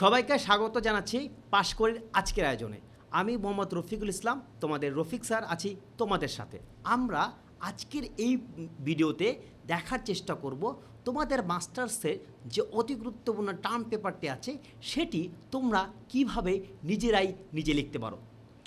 সবাইকে স্বাগত জানাচ্ছি পাশকরির আজকের আয়োজনে। আমি মোহাম্মদ রফিকুল ইসলাম, তোমাদের রফিক স্যার আছি তোমাদের সাথে। আমরা আজকের এই ভিডিওতে দেখার চেষ্টা করব তোমাদের মাস্টার্সের যে অতি গুরুত্বপূর্ণ টার্ম পেপারটি আছে, সেটি তোমরা কীভাবে নিজেরাই নিজে লিখতে পারো।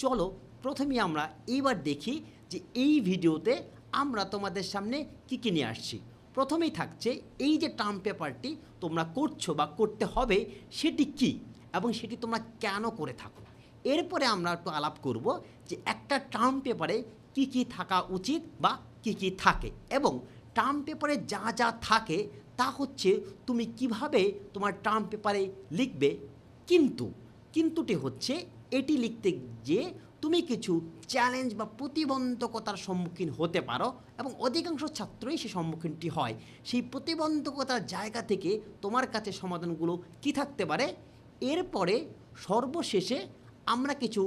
চলো, প্রথমেই আমরা এইবার দেখি যে এই ভিডিওতে আমরা তোমাদের সামনে কী কী নিয়ে আসছি। প্রথমেই থাকছে এই যে টার্ম পেপারটি তোমরা করছ বা করতে হবে, সেটি কি এবং সেটি তোমরা কেন করে থাকো? এরপরে আমরা একটু আলাপ করব যে একটা টার্ম পেপারে কি কি থাকা উচিত বা কি কি থাকে এবং টার্ম পেপারে যা যা থাকে তা হচ্ছে তুমি কীভাবে তোমার টার্ম পেপারে লিখবে। কিন্তু কিন্তুটি হচ্ছে এটি লিখতে গিয়ে তুমি কিছু চ্যালেঞ্জ বা প্রতিবন্ধকতার সম্মুখীন হতে পারো এবং অধিকাংশ ছাত্রই সে সম্মুখীনটি হয়। সেই প্রতিবন্ধকতার জায়গা থেকে তোমার কাছে সমাধানগুলো কি থাকতে পারে? এরপরে সর্বশেষে আমরা কিছু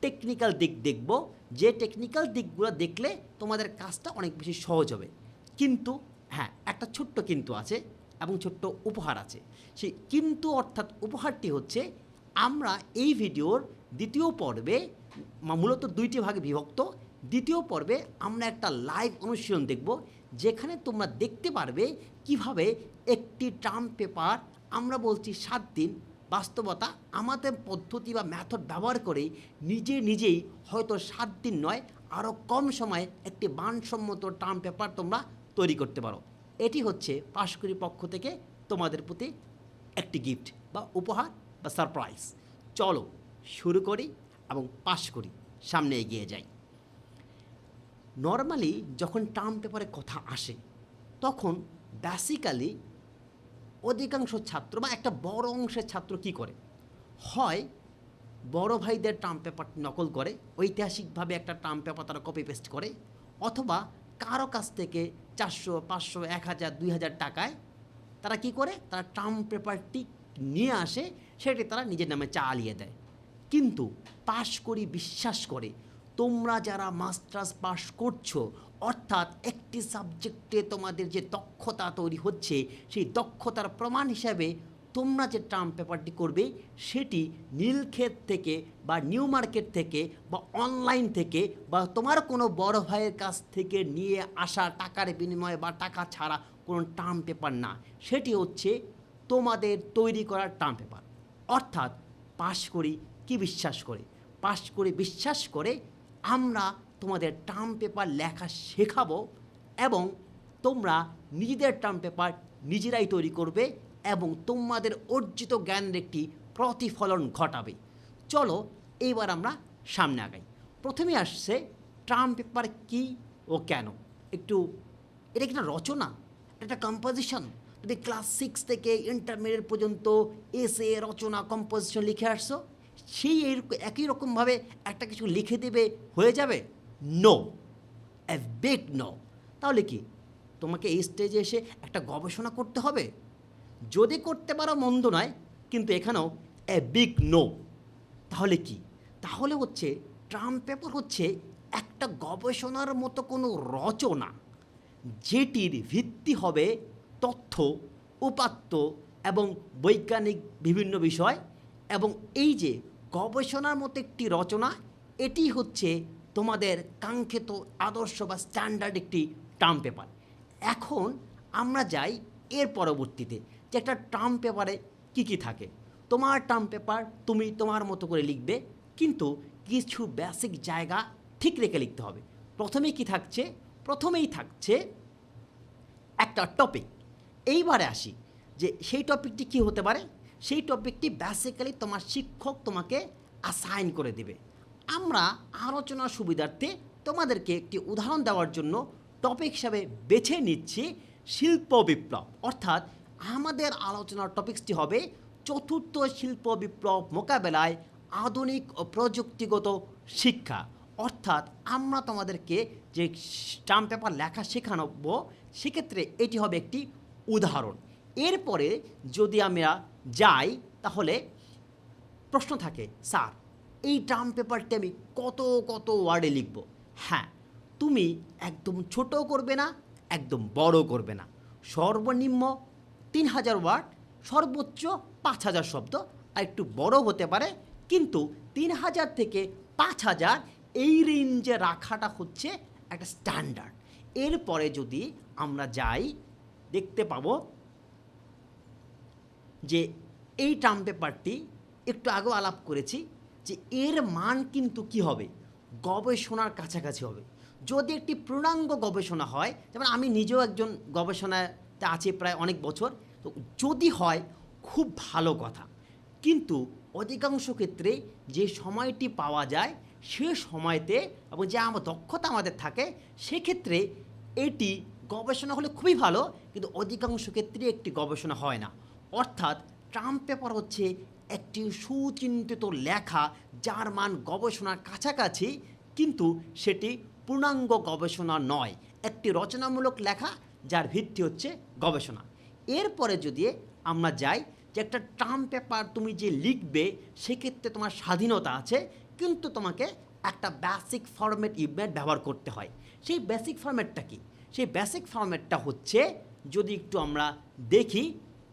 টেকনিক্যাল দিক দেখব। যে টেকনিক্যাল দিকগুলো দেখলে তোমাদের কাজটা অনেক বেশি সহজ হবে। কিন্তু হ্যাঁ একটা ছোট্ট কিন্তু আছে এবং ছোট্ট উপহার আছে। সেই কিন্তু অর্থাৎ উপহারটি হচ্ছে আমরা এই ভিডিওর দ্বিতীয় পর্বে মূলত দুইটি ভাগে বিভক্ত, দ্বিতীয় পর্বে আমরা একটা লাইভ অনুশীলন দেখব, যেখানে তোমরা দেখতে পারবে কীভাবে একটি টার্ম পেপার, আমরা বলছি সাত দিন, বাস্তবতা, আমাদের পদ্ধতি বা ম্যাথড ব্যবহার করে নিজে নিজেই হয়তো সাত দিন নয় আরও কম সময়ে একটি মানসম্মত টার্ম পেপার তোমরা তৈরি করতে পারো। এটি হচ্ছে পাশকুড়ি পক্ষ থেকে তোমাদের প্রতি একটি গিফট বা উপহার। বা সারপ্রাইজ চলো, শুরু করি এবং পাশ করি, সামনে এগিয়ে যাই। নর্মালি যখন টার্ম পেপারে কথা আসে, তখন বেসিক্যালি অধিকাংশ ছাত্র বা একটা বড় অংশের ছাত্র কি করে? হয়, বড় ভাইদের টার্ম পেপার নকল করে, ঐতিহাসিকভাবে একটা টার্ম পেপার তারা কপি পেস্ট করে, অথবা কারও কাছ থেকে চারশো, পাঁচশো, এক হাজার, দুই হাজার টাকায় তারা কি করে? তারা টার্ম পেপারটি নিয়ে আসে, সেটি তারা নিজের নামে চালিয়ে দেয়। কিন্তু পাশ করি বিশ্বাস করে, তোমরা যারা মাস্টার্স পাস করছ, অর্থাৎ একটি সাবজেক্টে তোমাদের যে দক্ষতা তৈরি হচ্ছে, সেই দক্ষতার প্রমাণ হিসাবে তোমরা যে টার্ম পেপারটি করবে, সেটি নীলক্ষেত থেকে বা নিউ মার্কেট থেকে বা অনলাইন থেকে বা তোমার কোনো বড় ভাইয়ের কাছ থেকে নিয়ে আসা টাকার বিনিময়ে বা টাকা ছাড়া কোনো টার্ম পেপার না। সেটি হচ্ছে তোমাদের তৈরি করার টার্ম পেপার। অর্থাৎ পাশ করি কি বিশ্বাস করে? পাশ করে বিশ্বাস করে আমরা তোমাদের টার্ম পেপার লেখা শেখাবো এবং তোমরা নিজেদের টার্ম পেপার নিজেরাই তৈরি করবে এবং তোমাদের অর্জিত জ্ঞানের একটি প্রতিফলন ঘটাবে। চলো এইবার আমরা সামনে আগাই। প্রথমে আসছে টার্ম পেপার কি ও কেন? একটু, এটা একটা রচনা? একটা কম্পোজিশন যদি ক্লাস সিক্স থেকে ইন্টারমিডিয়েট পর্যন্ত এসে রচনা কম্পোজিশন লিখে আসছো, সেই একই রকমভাবে একটা কিছু লিখে দেবে, হয়ে যাবে? নো এ বিগ নো তাহলে কি? তোমাকে এই স্টেজে এসে একটা গবেষণা করতে হবে। যদি করতে পারো মন্দ নয়, কিন্তু এখানেও এ বিগ নো তাহলে কি? তাহলে হচ্ছে ট্রাম্প পেপার হচ্ছে একটা গবেষণার মতো কোনো রচনা, যেটির ভিত্তি হবে তথ্য, উপাত্ত এবং বৈজ্ঞানিক বিভিন্ন বিষয় এবং এই যে গবেষণার মতো একটি রচনা, এটি হচ্ছে তোমাদের কাঙ্ক্ষিত আদর্শ বা স্ট্যান্ডার্ড একটি টার্ম পেপার এখন আমরা যাই এর পরবর্তীতে যে একটা টার্ম পেপারে কি কি থাকে। তোমার টার্ম পেপার তুমি তোমার মতো করে লিখবে, কিন্তু কিছু বেসিক জায়গা ঠিক রেখে লিখতে হবে। প্রথমেই কি থাকছে? প্রথমেই থাকছে একটা টপিক এইবারে আসি যে সেই টপিকটি কি হতে পারে? সেই টপিকটি বেসিক্যালি তোমার শিক্ষক তোমাকে অ্যাসাইন করে দেবে। আমরা আলোচনার সুবিধার্থে তোমাদেরকে একটি উদাহরণ দেওয়ার জন্য টপিক হিসাবে বেছে নিচ্ছি শিল্প বিপ্লব। অর্থাৎ আমাদের আলোচনার টপিকসটি হবে চতুর্থ শিল্প বিপ্লব মোকাবেলায় আধুনিক ও প্রযুক্তিগত শিক্ষা। অর্থাৎ আমরা তোমাদেরকে যে স্টাম্প পেপার লেখা শেখানোবো সেক্ষেত্রে এটি হবে একটি উদাহরণ। এরপরে যদি আমরা যাই, তাহলে প্রশ্ন থাকে, স্যার, এই টার্ম পেপারটি আমি কত কত ওয়ার্ডে লিখব? হ্যাঁ তুমি একদম ছোট করবে না, একদম বড় করবে না। সর্বনিম্ন তিন হাজার ওয়ার্ড, সর্বোচ্চ পাঁচ হাজার শব্দ, আর একটু বড় হতে পারে, কিন্তু তিন হাজার থেকে পাঁচ হাজার এই রেঞ্জে রাখাটা হচ্ছে একটা স্ট্যান্ডার্ড এরপরে যদি আমরা যাই দেখতে পাবো যে এই টার্ম পেপারটি একটু আগেও আলাপ করেছি যে এর মান কিন্তু কি হবে? গবেষণার কাছাকাছি হবে। যদি একটি পূর্ণাঙ্গ গবেষণা হয়, যেমন আমি নিজেও একজন গবেষণাতে আছি প্রায় অনেক বছর, তো যদি হয়, খুব ভালো কথা। কিন্তু অধিকাংশ ক্ষেত্রে যে সময়টি পাওয়া যায়, সে সময়তে এবং যে আমার দক্ষতা আমাদের থাকে, সেক্ষেত্রে এটি গবেষণা হলে খুবই ভালো, কিন্তু অধিকাংশ ক্ষেত্রে একটি গবেষণা হয় না। অর্থাৎ ট্রাম্প পেপার হচ্ছে একটি সুচিন্তিত লেখা যার মান গবেষণার কাছাকাছি, কিন্তু সেটি পূর্ণাঙ্গ গবেষণা নয়। একটি রচনামূলক লেখা যার ভিত্তি হচ্ছে গবেষণা। এরপরে যদি আমরা যাই যে একটা ট্রাম্প পেপার তুমি যে লিখবে, সেক্ষেত্রে তোমার স্বাধীনতা আছে, কিন্তু তোমাকে একটা বেসিক ফরম্যাট ইভেন্ট ব্যবহার করতে হয়। সেই বেসিক ফরম্যাটটা কি? সেই বেসিক ফরম্যাটটা হচ্ছে, যদি একটু আমরা দেখি,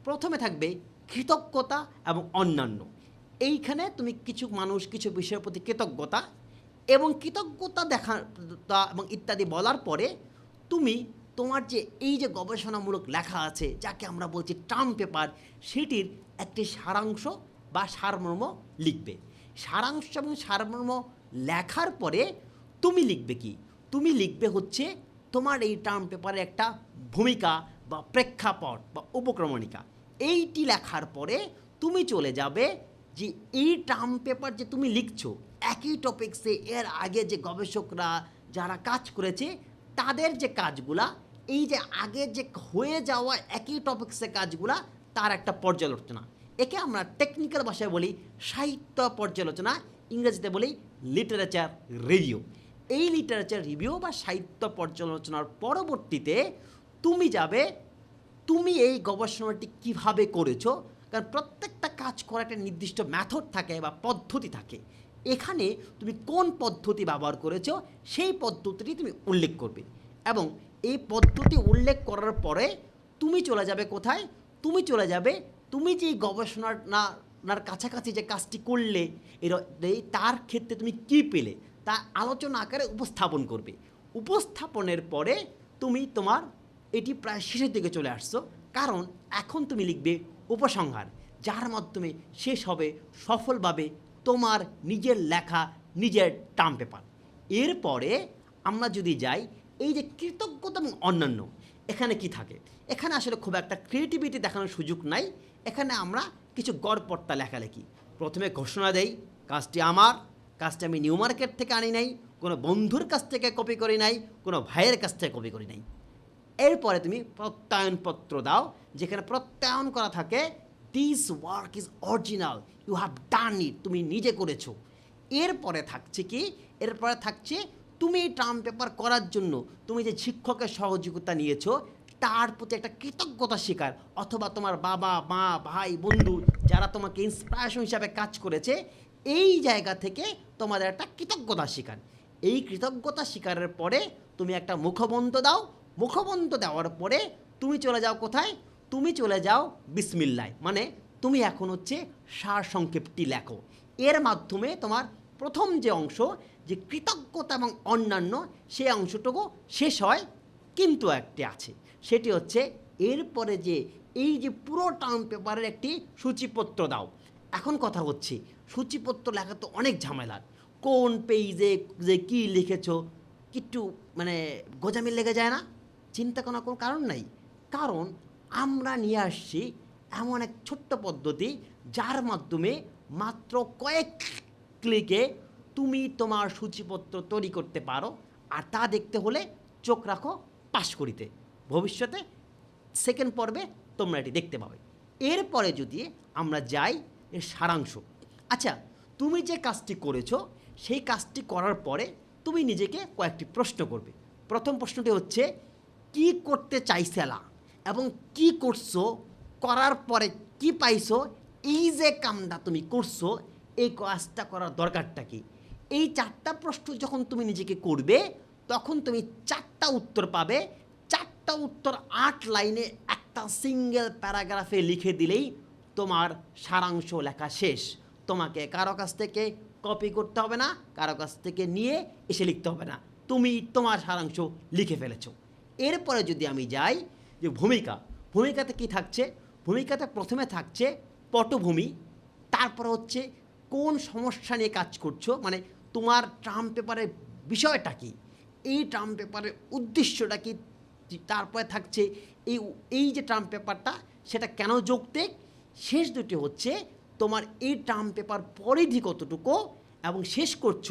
প্রথমে থাকবে কৃতজ্ঞতা এবং অন্যান্য। এইখানে তুমি কিছু মানুষ, কিছু বিষয়ের প্রতি কৃতজ্ঞতা এবং কৃতজ্ঞতা দেখা, এবং ইত্যাদি বলার পরে তুমি তোমার যে এই যে গবেষণামূলক লেখা আছে, যাকে আমরা বলছি টার্ম পেপার সেটির একটি সারাংশ বা সারমর্ম লিখবে। সারাংশ এবং সারমর্ম লেখার পরে তুমি লিখবে কি? তুমি লিখবে হচ্ছে তোমার এই টার্ম পেপারে একটা ভূমিকা বা প্রেক্ষাপট বা উপক্রমণিকা। এইটি লেখার পরে তুমি চলে যাবে যে এই টার্ম পেপার যে তুমি লিখছো, একই টপিক্সে এর আগে যে গবেষকরা যারা কাজ করেছে, তাদের যে কাজগুলা, এই যে আগে যে হয়ে যাওয়া একই টপিক্সে কাজগুলা, তার একটা পর্যালোচনা। একে আমরা টেকনিক্যাল ভাষায় বলি সাহিত্য পর্যালোচনা, ইংরেজিতে বলি লিটারেচার রিভিউ এই লিটারেচার রিভিউ বা সাহিত্য পর্যালোচনার পরবর্তীতে তুমি যাবে, তুমি এই গবেষণাটি কীভাবে করেছ? কারণ প্রত্যেকটা কাজ করার একটা নির্দিষ্ট মেথড থাকে বা পদ্ধতি থাকে। এখানে তুমি কোন পদ্ধতি ব্যবহার করেছ, সেই পদ্ধতিটি তুমি উল্লেখ করবে। এবং এই পদ্ধতি উল্লেখ করার পরে তুমি চলে যাবে কোথায়? তুমি চলে যাবে, তুমি যে গবেষণার না কাছাকাছি যে কাজটি করলে, এর- তার ক্ষেত্রে তুমি কি পেলে? তা আলোচনা আকারে উপস্থাপন করবে। উপস্থাপনের পরে তুমি তোমার এটি প্রায় শেষের দিকে চলে আসছো। কারণ এখন তুমি লিখবে উপসংহার, যার মাধ্যমে শেষ হবে সফলভাবে তোমার নিজের লেখা, নিজের টার্ম পেপার এরপরে আমরা যদি যাই, এই যে কৃতজ্ঞতা এবং অন্যান্য, এখানে কি থাকে? এখানে আসলে খুব একটা ক্রিয়েটিভিটি দেখানোর সুযোগ নাই। এখানে আমরা কিছু গড়পট্টা লেখালেখি। প্রথমে ঘোষণা দেই, কাজটি আমার কাজটি আমি নিউ মার্কেট থেকে আনি নাই, কোনো বন্ধুর কাছ থেকে কপি করি নাই, কোনো ভাইয়ের কাছ থেকে কপি করি নাই। এরপরে তুমি প্রত্যয়নপত্র দাও, যেখানে প্রত্যয়ন করা থাকে this work is original you have done it তুমি নিজে করেছ। এরপরে থাকছে কি? এরপরে থাকছে, তুমি এই টার্ম পেপার করার জন্য, তুমি যে শিক্ষকের সহযোগিতা নিয়েছো, তার প্রতি একটা কৃতজ্ঞতা স্বীকার, অথবা তোমার বাবা, মা, ভাই, বন্ধু, যারা তোমাকে ইন্সপিরেশন হিসাবে কাজ করেছে এই জায়গা থেকে তোমাদের একটা কৃতজ্ঞতা স্বীকার এই কৃতজ্ঞতা স্বীকারের পরে তুমি একটা মুখবন্ধ দাও। মুখবন্ধ দেওয়ার পরে তুমি চলে যাও কোথায়? তুমি চলে যাও বিসমিল্লায় মানে তুমি এখন হচ্ছে সার সংক্ষেপটি লেখো। এর মাধ্যমে তোমার প্রথম যে অংশ, যে কৃতজ্ঞতা এবং অন্যান্য, সেই অংশটুকু শেষ হয়, কিন্তু একটি আছে। সেটি হচ্ছে এরপরে যে এই যে পুরো টার্ম পেপারের একটি সূচিপত্র দাও। এখন কথা হচ্ছে সূচিপত্র লেখা তো অনেক ঝামেলার। কোন পেজে যে কী লিখেছো একটু মানে গোজামিল লেগে যায় না? চিন্তা করার কোনো কারণ নাই। কারণ আমরা নিয়ে আসছি এমন এক ছোট্ট পদ্ধতি, যার মাধ্যমে মাত্র কয়েক ক্লিকে তুমি তোমার সূচিপত্র তৈরি করতে পারো, আর তা দেখতে হলে চোখ রাখো পাশ করিতে। ভবিষ্যতে সেকেন্ড পর্বে তোমরা এটি দেখতে পাবে। এরপরে যদি আমরা যাই এর সারাংশ। আচ্ছা তুমি যে কাজটি করেছ, সেই কাজটি করার পরে তুমি নিজেকে কয়েকটি প্রশ্ন করবে। প্রথম প্রশ্নটি হচ্ছে, কি করতে চাইছিলা এবং কি করছ, করার পরে কি পাইছো, এই যে কামটা তুমি করছ, এই কাজটা করার দরকারটা কি? এই চারটা প্রশ্ন যখন তুমি নিজেকে করবে, তখন তুমি চারটা উত্তর পাবে। চারটা উত্তর আট লাইনে একটা সিঙ্গেল প্যারাগ্রাফে লিখে দিলেই তোমার সারাংশ লেখা শেষ। তোমাকে কারও কাছ থেকে কপি করতে হবে না, কারও কাছ থেকে নিয়ে এসে লিখতে হবে না। তুমি তোমার সারাংশ লিখে ফেলেছ। এরপরে যদি আমি যাই, যে ভূমিকা, ভূমিকাতে কি থাকছে? ভূমিকাতে প্রথমে থাকছে পটভূমি, তারপরে হচ্ছে কোন সমস্যা নিয়ে কাজ করছ? মানে তোমার ট্রাম পেপারের বিষয়টা কি? এই ট্রাম পেপারের উদ্দেশ্যটা কি? তারপরে থাকছে এই এই যে ট্রাম পেপারটা, সেটা কেন যৌক্তিক শেষ দুটি হচ্ছে তোমার এই টার্ম পেপার পরিধি কতটুকু এবং শেষ করছ,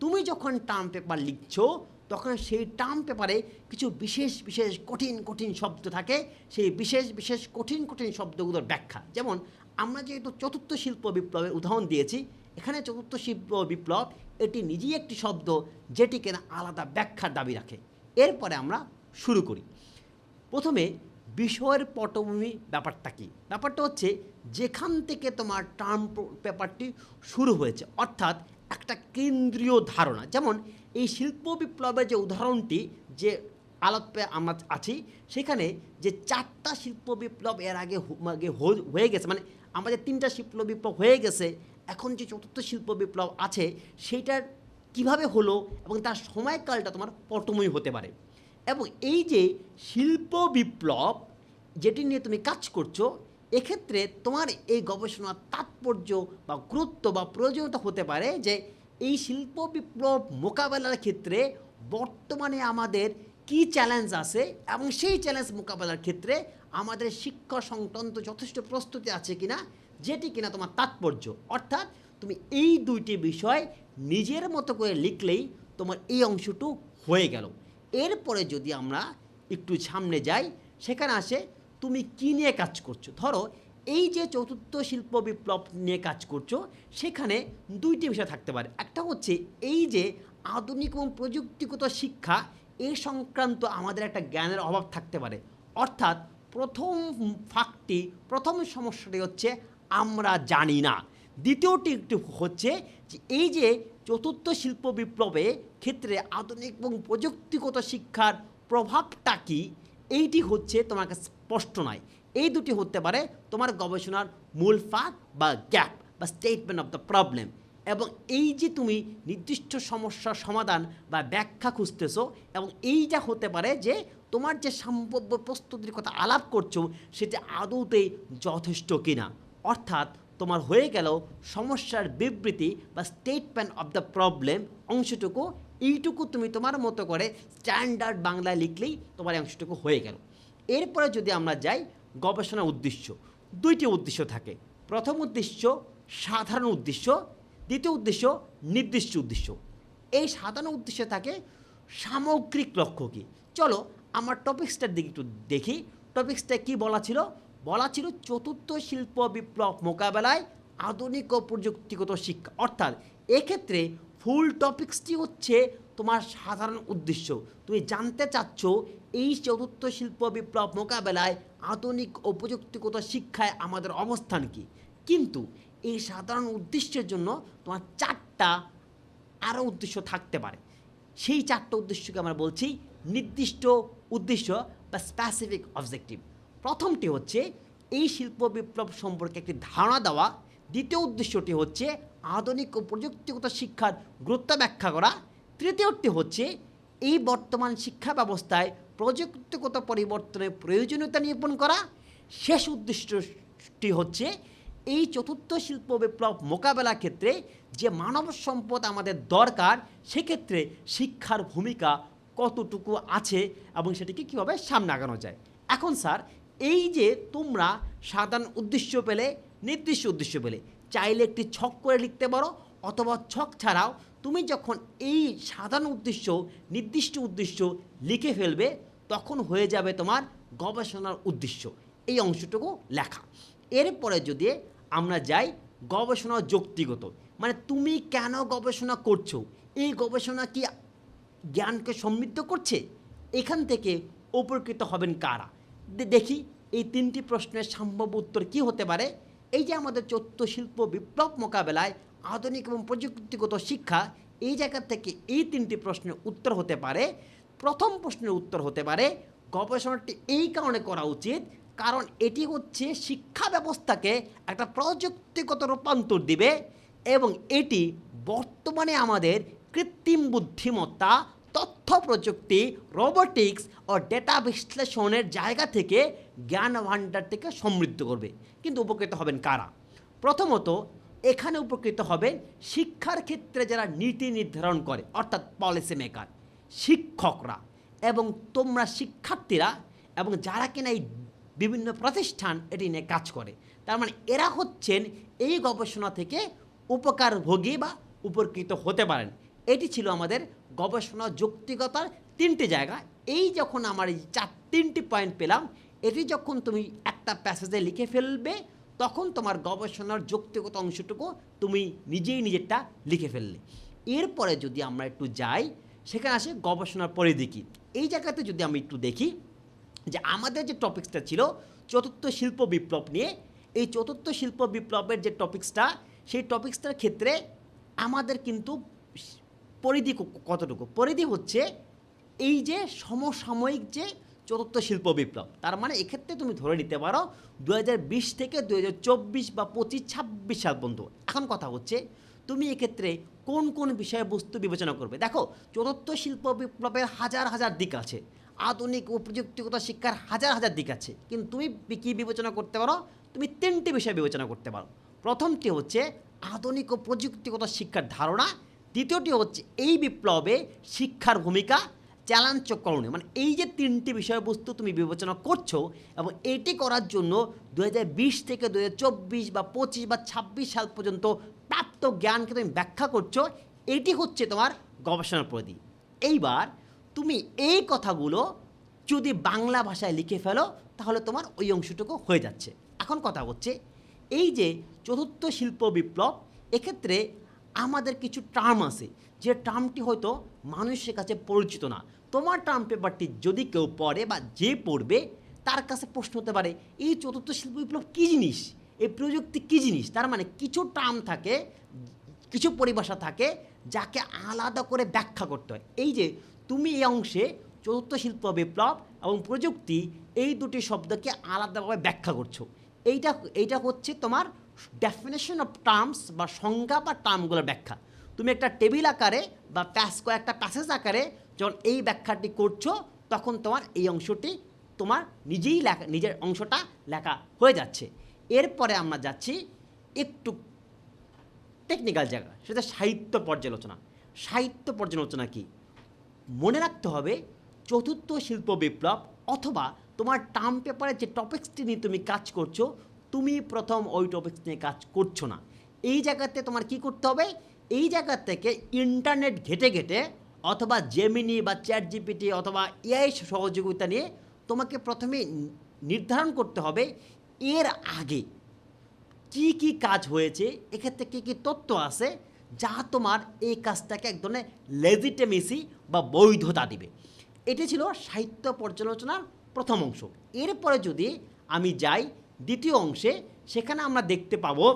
তুমি যখন টার্ম পেপার লিখছো, তখন সেই টার্ম পেপারে কিছু বিশেষ বিশেষ, কঠিন কঠিন শব্দ থাকে। সেই বিশেষ বিশেষ, কঠিন কঠিন শব্দগুলোর ব্যাখ্যা। যেমন আমরা যেহেতু চতুর্থ শিল্প বিপ্লবের উদাহরণ দিয়েছি, এখানে চতুর্থ শিল্প বিপ্লব এটি নিজেই একটি শব্দ যেটি কিনা আলাদা ব্যাখ্যার দাবি রাখে। এরপরে আমরা শুরু করি। প্রথমে বিষয়ের পটভূমি ব্যাপারটা কি? ব্যাপারটা হচ্ছে যেখান থেকে তোমার টার্ম পেপারটি শুরু হয়েছে, অর্থাৎ একটা কেন্দ্রীয় ধারণা। যেমন এই শিল্প বিপ্লবের যে উদাহরণটি, যে আলোপে আমরা আছি, সেখানে যে চারটা শিল্প বিপ্লব এর আগে আগে হয়ে গেছে মানে আমাদের তিনটা শিল্প বিপ্লব হয়ে গেছে, এখন যে চতুর্থ শিল্প বিপ্লব আছে, সেইটার কীভাবে হলো এবং তার সময়কালটা তোমার পটময় হতে পারে। এবং এই যে শিল্প বিপ্লব যেটি নিয়ে তুমি কাজ করছ, এক্ষেত্রে তোমার এই গবেষণার তাৎপর্য বা গুরুত্ব বা প্রয়োজনীয়তা হতে পারে যে এই শিল্প বিপ্লব মোকাবেলার ক্ষেত্রে বর্তমানে আমাদের কি চ্যালেঞ্জ আছে এবং সেই চ্যালেঞ্জ মোকাবেলার ক্ষেত্রে আমাদের শিক্ষা সংক্রান্ত যথেষ্ট প্রস্তুতি আছে কিনা, যেটি কিনা তোমার তাৎপর্য। অর্থাৎ তুমি এই দুইটি বিষয় নিজের মতো করে লিখলেই তোমার এই অংশটু হয়ে গেল। এরপরে যদি আমরা একটু সামনে যাই, সেখানে আসে, তুমি কি নিয়ে কাজ করছ? ধরো, এই যে চতুর্থ শিল্প বিপ্লব নিয়ে কাজ করছ, সেখানে দুইটি বিষয় থাকতে পারে। একটা হচ্ছে, এই যে আধুনিক এবং প্রযুক্তিগত শিক্ষা এই সংক্রান্ত আমাদের একটা জ্ঞানের অভাব থাকতে পারে। অর্থাৎ, প্রথম ফাঁকটি, প্রথম সমস্যাটি হচ্ছে, আমরা জানি না। দ্বিতীয়টি একটু হচ্ছে যে, এই যে চতুর্থ শিল্প বিপ্লবে ক্ষেত্রে আধুনিক এবং প্রযুক্তিগত শিক্ষার প্রভাবটা কি? এইটি হচ্ছে তোমার কাছে স্পষ্ট নয়। এই দুটি হতে পারে তোমার গবেষণার মূল ফাঁক বা গ্যাপ বা স্টেটমেন্ট অফ দ্য প্রবলেম এবং এই যে তুমি নির্দিষ্ট সমস্যার সমাধান বা ব্যাখ্যা খুঁজতেছো এবং এই এইটা হতে পারে যে তোমার যে সম্ভাব্য প্রস্তুতির কথা আলাপ করছ সেটা আদৌতেই যথেষ্ট কিনা। অর্থাৎ তোমার হয়ে গেল সমস্যার বিবৃতি বা স্টেটমেন্ট অফ দ্য প্রবলেম অংশটুকু এইটুকু তুমি তোমার মতো করে স্ট্যান্ডার্ড বাংলায় লিখলেই তোমার অংশটুকু হয়ে গেল। এরপরে যদি আমরা যাই গবেষণার উদ্দেশ্য। দুইটি উদ্দেশ্য থাকে। প্রথম উদ্দেশ্য, সাধারণ উদ্দেশ্য। দ্বিতীয় উদ্দেশ্য, নির্দিষ্ট উদ্দেশ্য। এই সাধারণ উদ্দেশ্য থাকে সামগ্রিক লক্ষ্য কী? চলো আমার টপিক্সটার দিকে একটু দেখি। টপিক্সটা কি বলা ছিল? বলা ছিল চতুর্থ শিল্প বিপ্লব মোকাবেলায় আধুনিক ও প্রযুক্তিগত শিক্ষা। অর্থাৎ এক্ষেত্রে ফুল টপিক্সটি হচ্ছে তোমার সাধারণ উদ্দেশ্য। তুমি জানতে চাচ্ছ এই চতুর্থ শিল্প বিপ্লব মোকাবেলায় আধুনিক ও প্রযুক্তিগত শিক্ষায় আমাদের অবস্থান কী? কিন্তু এই সাধারণ উদ্দেশ্যের জন্য তোমার চারটা আরও উদ্দেশ্য থাকতে পারে। সেই চারটা উদ্দেশ্যকে আমরা বলছি নির্দিষ্ট উদ্দেশ্য বা স্পেসিফিক অবজেক্টিভ প্রথমটি হচ্ছে এই শিল্প বিপ্লব সম্পর্কে একটি ধারণা দেওয়া। দ্বিতীয় উদ্দেশ্যটি হচ্ছে আধুনিক ও প্রযুক্তিগত শিক্ষার গুরুত্ব ব্যাখ্যা করা। তৃতীয়টি হচ্ছে, এই বর্তমান শিক্ষা ব্যবস্থায় প্রযুক্তিগত পরিবর্তনের প্রয়োজনীয়তা নিরূপণ করা। শেষ উদ্দেশ্যটি হচ্ছে, এই চতুর্থ শিল্প বিপ্লব মোকাবেলার ক্ষেত্রে যে মানব সম্পদ আমাদের দরকার, সেক্ষেত্রে শিক্ষার ভূমিকা কতটুকু আছে এবং সেটিকে কীভাবে সামনে আগানো যায়? এখন স্যার, এই যে তোমরা সাধারণ উদ্দেশ্য পেলে, নির্দিষ্ট উদ্দেশ্য পেলে চাইলে একটি ছক করে লিখতে পারো, অথবা ছক ছাড়াও তুমি যখন এই সাধারণ উদ্দেশ্য, নির্দিষ্ট উদ্দেশ্য লিখে ফেলবে, তখন হয়ে যাবে তোমার গবেষণার উদ্দেশ্য। এই অংশটুকু লেখা। এরপরে যদি আমরা যাই গবেষণা যৌক্তিগত মানে তুমি কেন গবেষণা করছ? এই গবেষণা কি জ্ঞানকে সমৃদ্ধ করছে? এখান থেকে উপকৃত হবেন কারা? দেখি, এই তিনটি প্রশ্নের সম্ভাব্য উত্তর কী হতে পারে? এই যে আমাদের চতুর্থ শিল্প বিপ্লব মোকাবেলায় আধুনিক এবং প্রযুক্তিগত শিক্ষা, এই জায়গা থেকে এই তিনটি প্রশ্নের উত্তর হতে পারে। প্রথম প্রশ্নের উত্তর হতে পারে, গবেষণাটি এই কারণে করা উচিত কারণ এটি হচ্ছে শিক্ষা ব্যবস্থাকে একটা প্রযুক্তিগত রূপান্তর দিবে এবং এটি বর্তমানে আমাদের কৃত্রিম বুদ্ধিমত্তা তথ্য প্রযুক্তি রোবোটিক্স ও ডেটা বিশ্লেষণের জায়গা থেকে জ্ঞান ভাণ্ডার থেকে সমৃদ্ধ করবে। কিন্তু উপকৃত হবেন কারা? প্রথমত, এখানে উপকৃত হবেন শিক্ষার ক্ষেত্রে যারা নীতি নির্ধারণ করে, অর্থাৎ পলিসি মেকার শিক্ষকরা এবং তোমরা শিক্ষার্থীরা এবং যারা কিনা এই বিভিন্ন প্রতিষ্ঠান এটি নিয়ে কাজ করে, তার মানে এরা হচ্ছেন এই গবেষণা থেকে উপকারভোগী বা উপকৃত হতে পারেন। এটি ছিল আমাদের গবেষণা যৌক্তিকতার তিনটি জায়গা। এই যখন আমার এই চার, তিনটি পয়েন্ট পেলাম, এটি যখন তুমি একটা প্যাসেজে লিখে ফেলবে, তখন তোমার গবেষণার যৌক্তিগত অংশটুকু তুমি নিজেই নিজেরটা লিখে ফেললে। এরপরে যদি আমরা একটু যাই, সেখানে আসে গবেষণার পরিধি কী এই জায়গাতে যদি আমি একটু দেখি, যে আমাদের যে টপিক্সটা ছিল, চতুর্থ শিল্প বিপ্লব নিয়ে, এই চতুর্থ শিল্প বিপ্লবের যে টপিক্সটা সেই টপিক্সটার ক্ষেত্রে আমাদের কিন্তু পরিধি কতটুকু? পরিধি হচ্ছে এই যে সমসাময়িক যে চতুর্থ শিল্প বিপ্লব। তার মানে এক্ষেত্রে তুমি ধরে নিতে পারো দু হাজার বিশ থেকে দু হাজার চব্বিশ বা পঁচিশ, ছাব্বিশ সাল পর্যন্ত। এখন কথা হচ্ছে তুমি এক্ষেত্রে কোন কোন বিষয়বস্তু বিবেচনা করবে? দেখো, চতুর্থ শিল্প বিপ্লবের হাজার হাজার দিক আছে। আধুনিক ও প্রযুক্তিগত শিক্ষার হাজার হাজার দিক আছে। কিন্তু তুমি কী বিবেচনা করতে পারো? তুমি তিনটি বিষয় বিবেচনা করতে পারো। প্রথমটি হচ্ছে আধুনিক ও প্রযুক্তিগত শিক্ষার ধারণা দ্বিতীয়টি হচ্ছে এই বিপ্লবে শিক্ষার ভূমিকা, চ্যালেঞ্জ করণীয় মানে এই যে তিনটি বিষয়বস্তু তুমি বিবেচনা করছ এবং এটি করার জন্য দুহাজার বিশ থেকে দুহাজার চব্বিশ বা পঁচিশ বা ছাব্বিশ সাল পর্যন্ত প্রাপ্ত জ্ঞানকে তুমি ব্যাখ্যা করছ, এটি হচ্ছে তোমার গবেষণার পরিধি। এইবার তুমি এই কথাগুলো যদি বাংলা ভাষায় লিখে ফেলো, তাহলে তোমার ওই অংশটুকু হয়ে যাচ্ছে। এখন কথা হচ্ছে, এই যে চতুর্থ শিল্প বিপ্লব, এক্ষেত্রে আমাদের কিছু টার্ম আছে। যে টার্মটি হয়তো মানুষের কাছে পরিচিত না। তোমার টার্ম পেপারটি যদি কেউ পড়ে বা যে পড়বে, তার কাছে প্রশ্ন হতে পারে, এই চতুর্থ শিল্প বিপ্লব কী জিনিস? এই প্রযুক্তি কী জিনিস? তার মানে কিছু টার্ম থাকে, কিছু পরিভাষা থাকে, যাকে আলাদা করে ব্যাখ্যা করতে হয়। এই যে তুমি এই অংশে চতুর্থ শিল্প বিপ্লব এবং প্রযুক্তি, এই দুটি শব্দকে আলাদাভাবে ব্যাখ্যা করছ। এইটা এইটা হচ্ছে তোমার ডেফিনেশন অফ টার্মস বা সংজ্ঞা বা টার্মগুলোর ব্যাখ্যা। তুমি একটা টেবিল আকারে বা প্যাস একটা প্যাসেজ আকারে যখন এই ব্যাখ্যাটি করছ, তখন তোমার এই অংশটি তোমার নিজেই লেখা, নিজের অংশটা লেখা হয়ে যাচ্ছে। এরপরে আমরা যাচ্ছি একটু টেকনিক্যাল জায়গা সেটা সাহিত্য পর্যালোচনা। সাহিত্য পর্যালোচনা কি? মনে রাখতে হবে চতুর্থ শিল্প বিপ্লব অথবা তোমার টার্ম পেপারে যে টপিক্সটি নিয়ে তুমি কাজ করছ তুমি প্রথম ওই টপিক্স নিয়ে কাজ করছ না। এই জায়গাতে তোমার কি করতে হবে? এই জায়গা থেকে ইন্টারনেট ঘেটে ঘেটে অথবা জেমিনি বা চ্যাট জিপিটি অথবা এআই সহযোগিতা নিয়ে তোমাকে প্রথমে নির্ধারণ করতে হবে এর আগে কি কি কাজ হয়েছে, এক্ষেত্রে কী কী তথ্য আছে যা তোমার এই কাজটাকে এক ধরনের লেজিটেমেসি বা বৈধতা দিবে। এটি ছিল সাহিত্য পর্যালোচনার প্রথম অংশ। এরপরে যদি আমি যাই দ্বিতীয় অংশে সেখানে আমরা দেখতে পাবো,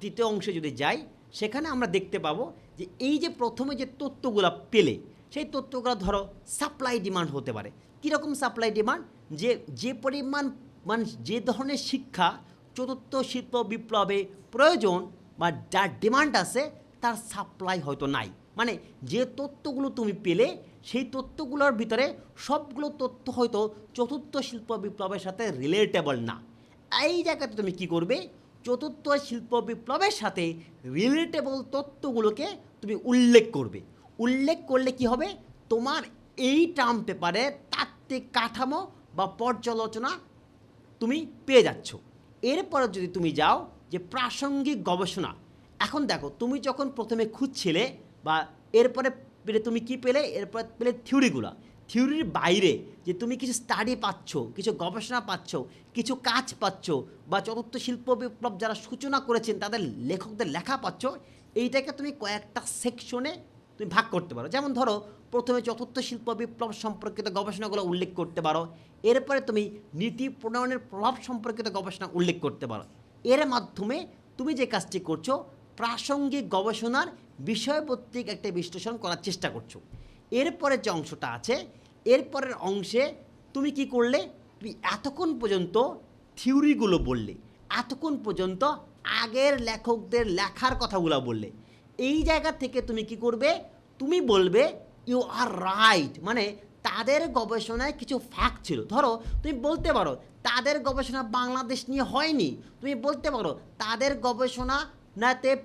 দ্বিতীয় অংশে যদি যাই, সেখানে আমরা দেখতে পাবো যে এই যে প্রথমে যে তথ্যগুলো পেলে, সেই তথ্যগুলো ধরো সাপ্লাই ডিমান্ড হতে পারে। কীরকম সাপ্লাই ডিমান্ড যে যে পরিমাণ মানে যে ধরনের শিক্ষা চতুর্থ শিল্প বিপ্লবে প্রয়োজন বা যার ডিমান্ড আছে, তার সাপ্লাই হয়তো নাই। মানে যে তথ্যগুলো তুমি পেলে সেই তথ্যগুলোর ভিতরে সবগুলো তথ্য হয়তো চতুর্থ শিল্প বিপ্লবের সাথে রিলেটেবল না। এই জায়গাতে তুমি কি করবে? চতুর্থ শিল্প বিপ্লবের সাথে রিলেটেবল তথ্যগুলোকে তুমি উল্লেখ করবে। উল্লেখ করলে কি হবে? তোমার এই টার্ম পেপারে তাত্ত্বিক কাঠামো বা পর্যালোচনা তুমি পেয়ে যাচ্ছ। এরপরে যদি তুমি যাও যে প্রাসঙ্গিক গবেষণা, এখন দেখো তুমি যখন প্রথমে খুঁজছিলে বা এরপরে পেলে তুমি কি পেলে? এরপরে পেলে থিওরিগুলো। থিওরির বাইরে যে তুমি কিছু স্টাডি পাচ্ছ, কিছু গবেষণা পাচ্ছ, কিছু কাজ পাচ্ছ বা চতুর্থ শিল্প বিপ্লব যারা সূচনা করেছেন, তাদের লেখকদের লেখা পাচ্ছ, এইটাকে তুমি কয়েকটা সেকশনে তুমি ভাগ করতে পারো। যেমন ধরো, প্রথমে চতুর্থ শিল্প বিপ্লব সম্পর্কিত গবেষণাগুলো উল্লেখ করতে পারো। এরপরে তুমি নীতি প্রণয়নের প্রভাব সম্পর্কিত গবেষণা উল্লেখ করতে পারো। এর মাধ্যমে তুমি যে কাজটি করছ, প্রাসঙ্গিক গবেষণার বিষয়ভিত্তিক একটা বিশ্লেষণ করার চেষ্টা করছ। এরপরে যে অংশটা আছে, এরপরের অংশে তুমি কি করলে? তুমি এতক্ষণ পর্যন্ত থিওরিগুলো বললে, এতক্ষণ পর্যন্ত আগের লেখকদের লেখার কথাগুলো বললে। এই জায়গা থেকে তুমি কি করবে? তুমি বলবে ইউ আর রাইট মানে তাদের গবেষণায় কিছু ফ্যাক্ট ছিল। ধরো, তুমি বলতে পারো, তাদের গবেষণা বাংলাদেশ নিয়ে হয়নি। তুমি বলতে পারো, তাদের গবেষণা নাতে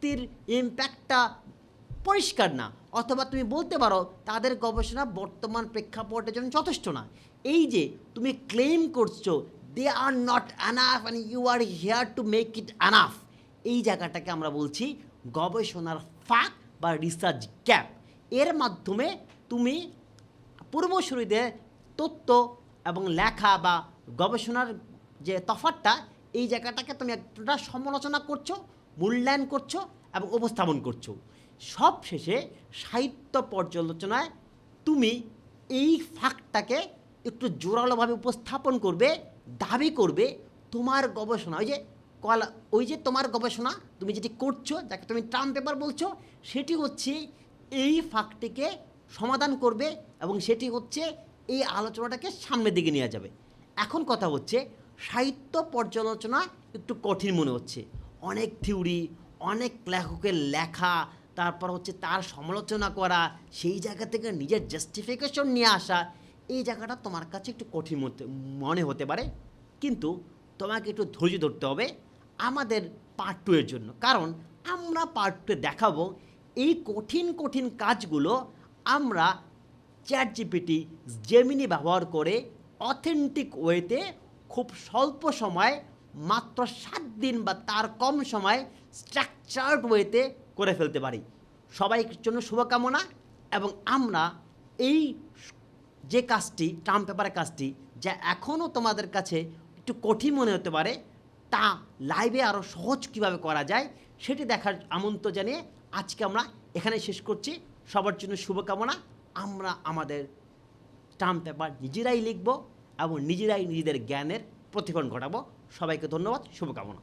প্রযুক্তির ইম্প্যাক্টটা পরিষ্কার না। অথবা তুমি বলতে পারো, তাদের গবেষণা বর্তমান প্রেক্ষাপটের জন্য যথেষ্ট না। এই যে তুমি ক্লেম করছ they are not enough and you are here to make it enough এই জায়গাটাকে আমরা বলছি গবেষণার ফাঁক বা রিসার্চ গ্যাপ এর মাধ্যমে তুমি পূর্বসূরিদের তথ্য এবং লেখা বা গবেষণার যে তফাতটা এই জায়গাটাকে তুমি একটা সমালোচনা করছ মূল্যায়ন করছ এবং উপস্থাপন করছ। সব শেষে সাহিত্য পর্যালোচনায় তুমি এই ফাঁকটাকে একটু জোরালোভাবে উপস্থাপন করবে, দাবি করবে তোমার গবেষণা। ওই যে কলা, ওই যে তোমার গবেষণা তুমি যেটি করছ, যাকে তুমি ট্রাম পেপার বলছো, সেটি হচ্ছে এই ফাঁকটিকে সমাধান করবে এবং সেটি হচ্ছে এই আলোচনাটাকে সামনের দিকে নিয়ে যাবে। এখন কথা হচ্ছে, সাহিত্য পর্যালোচনা একটু কঠিন মনে হচ্ছে। অনেক থিওরি, অনেক লেখকের লেখা, তারপর হচ্ছে তার সমালোচনা করা, সেই জায়গা থেকে নিজের জাস্টিফিকেশন নিয়ে আসা, এই জায়গাটা তোমার কাছে একটু কঠিন মনে হতে পারে। কিন্তু তোমাকে একটু ধৈর্য ধরতে হবে আমাদের পার্ট টু এর জন্য। কারণ আমরা পার্ট টু দেখাবো এই কঠিন কঠিন কাজগুলো আমরা চ্যাট জিপিটি জেমিনি ব্যবহার করে অথেন্টিক ওয়েতে খুব স্বল্প সময় মাত্র সাত দিন বা তার কম সময় স্ট্রাকচার্ড ওয়েতে করে ফেলতে পারি। সবাইর জন্য শুভকামনা এবং আমরা এই যে কাজটি ট্রাম পেপারের কাজটি, যা এখনও তোমাদের কাছে একটু কঠিন মনে হতে পারে, তা লাইভে আরও সহজ কীভাবে করা যায়, সেটি দেখার আমন্ত্রণ জানিয়ে আজকে আমরা এখানে শেষ করছি। সবার জন্য শুভকামনা। আমরা আমাদের ট্রাম পেপার নিজেরাই লিখব এবং নিজেরাই নিজেদের জ্ঞানের প্রতিফলন ঘটাবো। সবাইকে ধন্যবাদ শুভকামনা।